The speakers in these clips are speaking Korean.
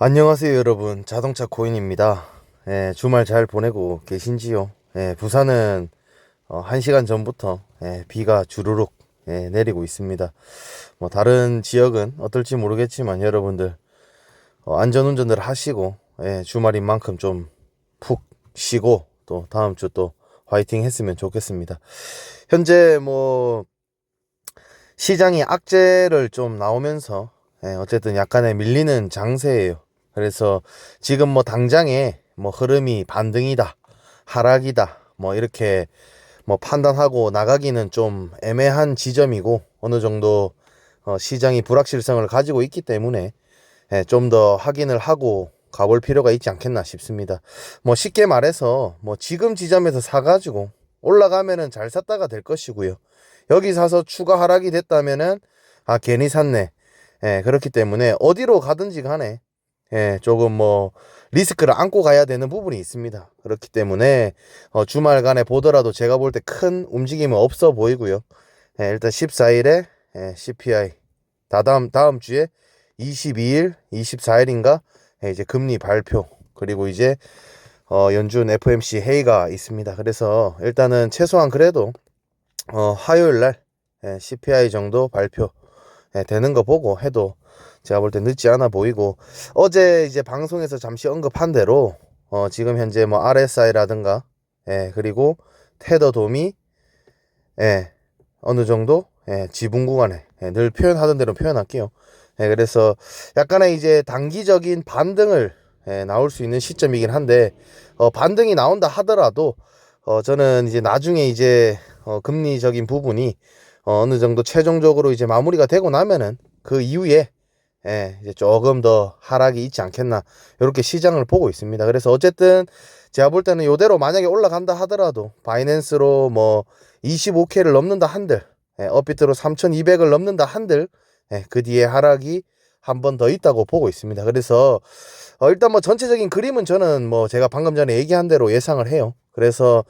안녕하세요 여러분. 자동차 코인입니다. 예, 주말 잘 보내고 계신지요? 예, 부산은 어, 1시간 전부터 예, 비가 주르륵 예, 내리고 있습니다. 뭐 다른 지역은 어떨지 모르겠지만 여러분들 어, 안전운전들 하시고 예, 주말인 만큼 좀 푹 쉬고 또 다음 주 또 화이팅 했으면 좋겠습니다. 현재 뭐 시장이 악재를 좀 나오면서 예, 어쨌든 약간의 밀리는 장세예요. 그래서 지금 뭐 당장에 뭐 흐름이 반등이다, 하락이다, 뭐 이렇게 뭐 판단하고 나가기는 좀 애매한 지점이고 어느 정도 어, 시장이 불확실성을 가지고 있기 때문에 예, 좀더 확인을 하고 가볼 필요가 있지 않겠나 싶습니다. 뭐 쉽게 말해서 뭐 지금 지점에서 사가지고 올라가면은 잘 샀다가 될 것이고요. 여기 사서 추가 하락이 됐다면은 아 괜히 샀네. 예, 그렇기 때문에 어디로 가든지 간에 예, 조금 뭐 리스크를 안고 가야 되는 부분이 있습니다. 그렇기 때문에 어, 주말간에 보더라도 제가 볼 때 큰 움직임은 없어 보이고요. 예, 일단 14일에 예, CPI 다다음 다음 주에 22일, 24일인가 예, 이제 금리 발표 그리고 이제 어, 연준 FMC 회의가 있습니다. 그래서 일단은 최소한 그래도 어, 화요일 날 예, CPI 정도 발표 예, 되는 거 보고 해도 제가 볼 때 늦지 않아 보이고 어제 이제 방송에서 잠시 언급한 대로 어, 지금 현재 뭐 RSI라든가 예, 그리고 테더 돔이 예, 어느 정도 예, 지분 구간에 예, 늘 표현하던 대로 표현할게요. 예, 그래서 약간의 이제 단기적인 반등을 예, 나올 수 있는 시점이긴 한데 어, 반등이 나온다 하더라도 어, 저는 이제 나중에 이제 어, 금리적인 부분이 어, 어느 정도 최종적으로 이제 마무리가 되고 나면은 그 이후에 예, 이제 조금 더 하락이 있지 않겠나 이렇게 시장을 보고 있습니다. 그래서 어쨌든 제가 볼 때는 이대로 만약에 올라간다 하더라도 바이낸스로 뭐 25K를 넘는다 한들 예, 업비트로 3,200을 넘는다 한들 예, 그 뒤에 하락이 한 번 더 있다고 보고 있습니다. 그래서 어, 일단 뭐 전체적인 그림은 저는 뭐 제가 방금 전에 얘기한 대로 예상을 해요. 그래서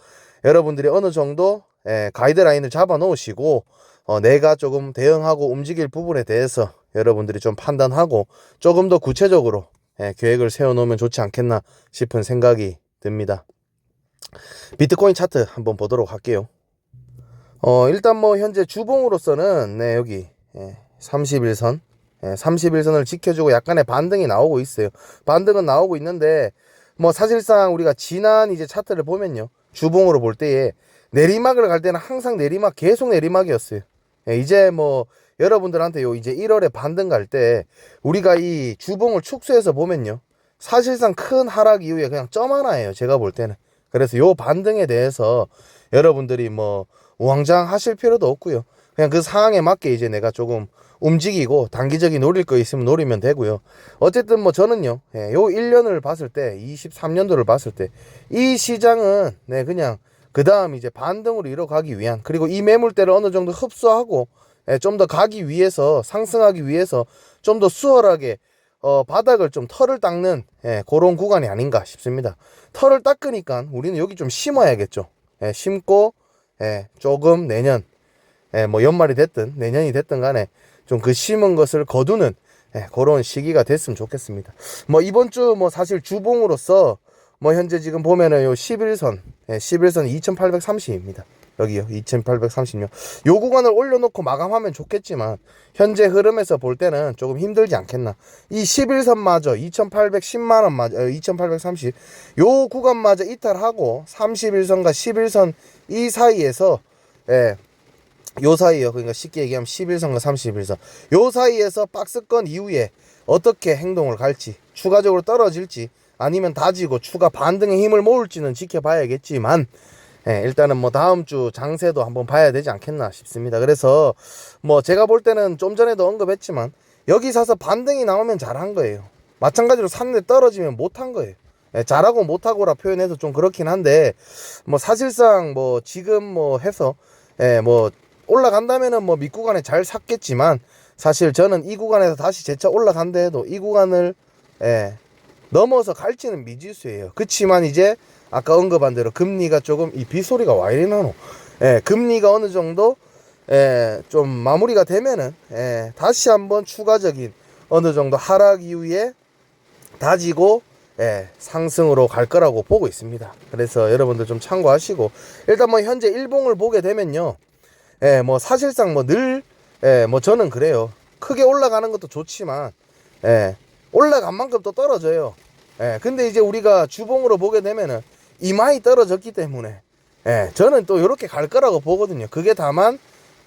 여러분들이 어느 정도 예, 가이드라인을 잡아 놓으시고 어, 내가 조금 대응하고 움직일 부분에 대해서 여러분들이 좀 판단하고 조금 더 구체적으로 예, 계획을 세워놓으면 좋지 않겠나 싶은 생각이 듭니다. 비트코인 차트 한번 보도록 할게요. 어, 일단 뭐 현재 주봉으로서는 네, 여기 예, 31선 예, 31선을 지켜주고 약간의 반등이 나오고 있어요. 반등은 나오고 있는데 뭐 사실상 우리가 지난 이제 차트를 보면요. 주봉으로 볼 때에 내리막을 갈 때는 항상 내리막 계속 내리막이었어요. 예, 이제 뭐 여러분들한테 요 이제 1월에 반등 갈 때 우리가 이 주봉을 축소해서 보면요. 사실상 큰 하락 이후에 그냥 점 하나예요. 제가 볼 때는. 그래서 요 반등에 대해서 여러분들이 뭐 우왕좌왕 하실 필요도 없고요. 그냥 그 상황에 맞게 이제 내가 조금 움직이고 단기적인 노릴 거 있으면 노리면 되고요. 어쨌든 뭐 저는요. 예, 요 1년을 봤을 때 23년도를 봤을 때 이 시장은 네 그냥 그 다음 이제 반등으로 이뤄가기 위한 그리고 이 매물대를 어느 정도 흡수하고 예, 좀 더 가기 위해서 상승하기 위해서 좀 더 수월하게 어, 바닥을 좀 털을 닦는 예, 그런 구간이 아닌가 싶습니다. 털을 닦으니까 우리는 여기 좀 심어야겠죠. 예, 심고 예, 조금 내년 예, 뭐 연말이 됐든 내년이 됐든 간에 좀 그 심은 것을 거두는 예, 그런 시기가 됐으면 좋겠습니다. 뭐 이번 주 뭐 사실 주봉으로서 뭐 현재 지금 보면은 요 11선, 예, 11선 2830입니다. 여기요, 2830요. 요 구간을 올려놓고 마감하면 좋겠지만 현재 흐름에서 볼 때는 조금 힘들지 않겠나. 이 11선마저 2810만 원마저 2830. 요 구간마저 이탈하고 31선과 11선 이 사이에서 예, 요 사이요. 그러니까 쉽게 얘기하면 11선과 31선. 요 사이에서 박스권 이후에 어떻게 행동을 갈지, 추가적으로 떨어질지, 아니면 다지고 추가 반등의 힘을 모을지는 지켜봐야겠지만, 예, 일단은 뭐 다음 주 장세도 한번 봐야 되지 않겠나 싶습니다. 그래서 뭐 제가 볼 때는 좀 전에도 언급했지만, 여기 사서 반등이 나오면 잘한 거예요. 마찬가지로 샀는데 떨어지면 못한 거예요. 예, 잘하고 못하고라 표현해서 좀 그렇긴 한데, 뭐 사실상 뭐 지금 뭐 해서, 예, 뭐 올라간다면은 뭐 밑구간에 잘 샀겠지만 사실 저는 이 구간에서 다시 재차 올라간다 해도 이 구간을 예, 넘어서 갈지는 미지수예요. 그치만 이제 아까 언급한 대로 금리가 조금 이 빗소리가 와 이리 나노. 예, 금리가 어느 정도 예, 좀 마무리가 되면은 예, 다시 한번 추가적인 어느 정도 하락 이후에 다지고 예, 상승으로 갈 거라고 보고 있습니다. 그래서 여러분들 좀 참고하시고 일단 뭐 현재 일봉을 보게 되면요. 예, 뭐 사실상 뭐 늘 예, 뭐 저는 그래요. 크게 올라가는 것도 좋지만 예, 올라간 만큼 또 떨어져요. 예, 근데 이제 우리가 주봉으로 보게 되면은 이마이 떨어졌기 때문에 예, 저는 또 이렇게 갈 거라고 보거든요. 그게 다만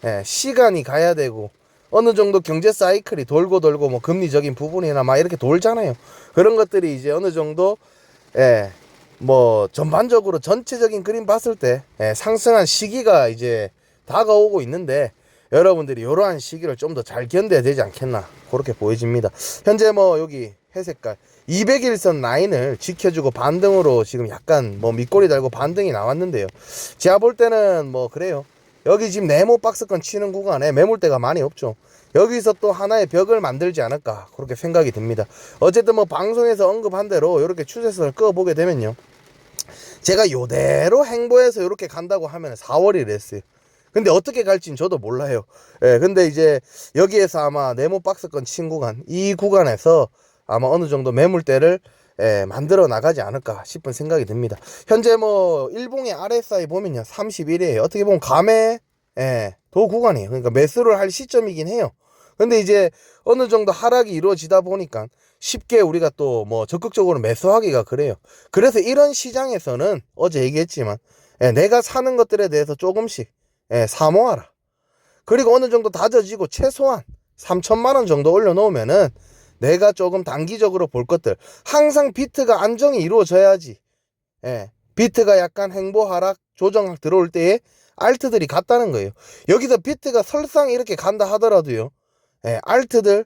예, 시간이 가야 되고 어느 정도 경제 사이클이 돌고 돌고 뭐 금리적인 부분이나 막 이렇게 돌잖아요. 그런 것들이 이제 어느 정도 예, 뭐 전반적으로 전체적인 그림 봤을 때 예, 상승한 시기가 이제 다가오고 있는데 여러분들이 이러한 시기를 좀 더 잘 견뎌야 되지 않겠나 그렇게 보여집니다. 현재 뭐 여기 회색깔 200일선 라인을 지켜주고 반등으로 지금 약간 뭐 밑꼬리 달고 반등이 나왔는데요. 제가 볼 때는 뭐 그래요. 여기 지금 네모 박스권 치는 구간에 매물대가 많이 없죠. 여기서 또 하나의 벽을 만들지 않을까 그렇게 생각이 듭니다. 어쨌든 뭐 방송에서 언급한 대로 이렇게 추세선을 그어보게 되면요. 제가 요대로 행보해서 이렇게 간다고 하면 4월이 랬어요. 근데 어떻게 갈진 저도 몰라요. 예, 근데 이제 여기에서 아마 네모 박스권 친 구간, 이 구간에서 아마 어느 정도 매물대를 예, 만들어 나가지 않을까 싶은 생각이 듭니다. 현재 뭐 일봉의 RSI 보면요 31이에요. 어떻게 보면 감의 예, 도 구간이에요. 그러니까 매수를 할 시점이긴 해요. 근데 이제 어느 정도 하락이 이루어지다 보니까 쉽게 우리가 또 뭐 적극적으로 매수하기가 그래요. 그래서 이런 시장에서는 어제 얘기했지만 예, 내가 사는 것들에 대해서 조금씩 예, 사모하라. 그리고 어느 정도 다져지고 최소한 3천만 원 정도 올려놓으면은 내가 조금 단기적으로 볼 것들 항상 비트가 안정이 이루어져야지. 예, 비트가 약간 행보 하락 조정 들어올 때에 알트들이 갔다는 거예요. 여기서 비트가 설상 이렇게 간다 하더라도요. 예, 알트들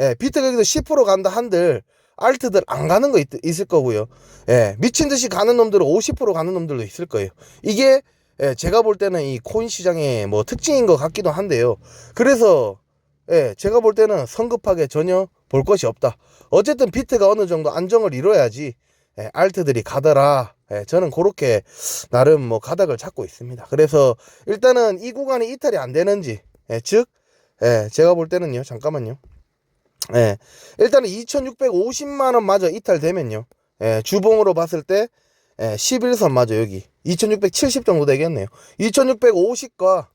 예, 비트가 여기서 10% 간다 한들 알트들 안 가는 거 있, 있을 거고요. 예, 미친 듯이 가는 놈들은 50% 가는 놈들도 있을 거예요. 이게 예, 제가 볼 때는 이 코인 시장의 뭐 특징인 것 같기도 한데요 그래서 예, 제가 볼 때는 성급하게 전혀 볼 것이 없다. 어쨌든 비트가 어느 정도 안정을 이뤄야지 예, 알트들이 가더라. 예, 저는 그렇게 나름 뭐 가닥을 잡고 있습니다. 그래서 일단은 이 구간이 이탈이 안 되는지, 예, 즉, 예, 제가 볼 때는요, 잠깐만요. 예, 일단은 2,650만 원 마저 이탈되면요, 예, 주봉으로 봤을 때 예, 11선 마저 여기. 2,670 정도 되겠네요. 2,650과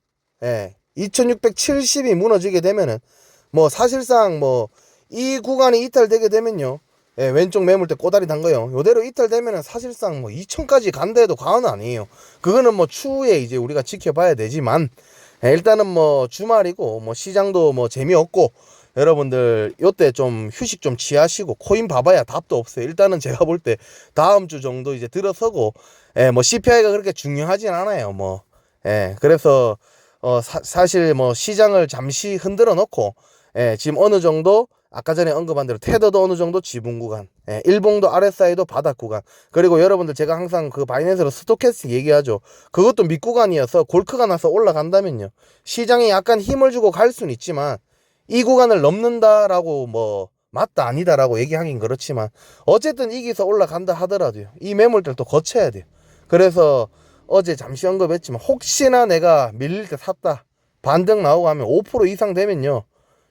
예, 2670이 무너지게 되면은 뭐 사실상 뭐 이 구간이 이탈되게 되면요. 예, 왼쪽 매물대 꼬다리 단 거요. 요대로 이탈되면은 사실상 뭐 2000까지 간다 해도 과언은 아니에요. 그거는 뭐 추후에 이제 우리가 지켜봐야 되지만 예, 일단은 뭐 주말이고 뭐 시장도 뭐 재미없고 여러분들 요때 좀 휴식 좀 취하시고 코인 봐봐야 답도 없어요 일단은 제가 볼 때 다음 주 정도 이제 들어서고 예, 뭐 CPI가 그렇게 중요하진 않아요 뭐 예, 그래서 어, 사, 실 뭐 시장을 잠시 흔들어 놓고 예, 지금 어느 정도 아까 전에 언급한 대로 테더도 어느 정도 지분 구간, 예, 일봉도 RSI도 바닥 구간, 그리고 여러분들 제가 항상 그 바이낸스로 스토캐스틱 얘기하죠. 그것도 밑 구간이어서 골크가 나서 올라간다면요. 시장이 약간 힘을 주고 갈 수는 있지만 이 구간을 넘는다라고 뭐 맞다 아니다라고 얘기하긴 그렇지만 어쨌든 이기서 올라간다 하더라도요. 이 매물들 또 거쳐야 돼요. 그래서 어제 잠시 언급했지만 혹시나 내가 밀릴 때 샀다 반등 나오고 하면 5% 이상 되면요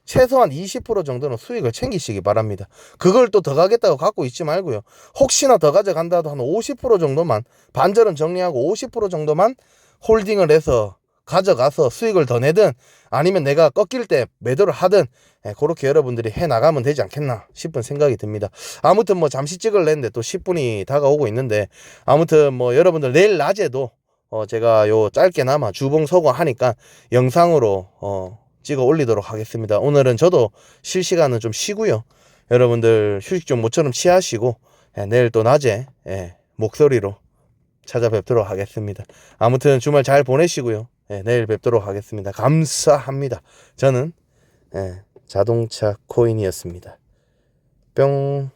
최소한 20% 정도는 수익을 챙기시기 바랍니다 그걸 또 더 가겠다고 갖고 있지 말고요 혹시나 더 가져간다 도 한 50% 정도만 반절은 정리하고 50% 정도만 홀딩을 해서 가져가서 수익을 더 내든 아니면 내가 꺾일 때 매도를 하든 예, 그렇게 여러분들이 해 나가면 되지 않겠나 싶은 생각이 듭니다. 아무튼 뭐 잠시 찍을랬는데 또 10분이 다가오고 있는데 아무튼 뭐 여러분들 내일 낮에도 어 제가 요 짧게나마 주봉 서고 하니까 영상으로 어 찍어 올리도록 하겠습니다. 오늘은 저도 실시간은 좀 쉬고요. 여러분들 휴식 좀 모처럼 취하시고 예, 내일 또 낮에 예, 목소리로 찾아뵙도록 하겠습니다. 아무튼 주말 잘 보내시고요. 예, 내일 뵙도록 하겠습니다. 감사합니다. 저는 예, 자동차 코인이었습니다. 뿅.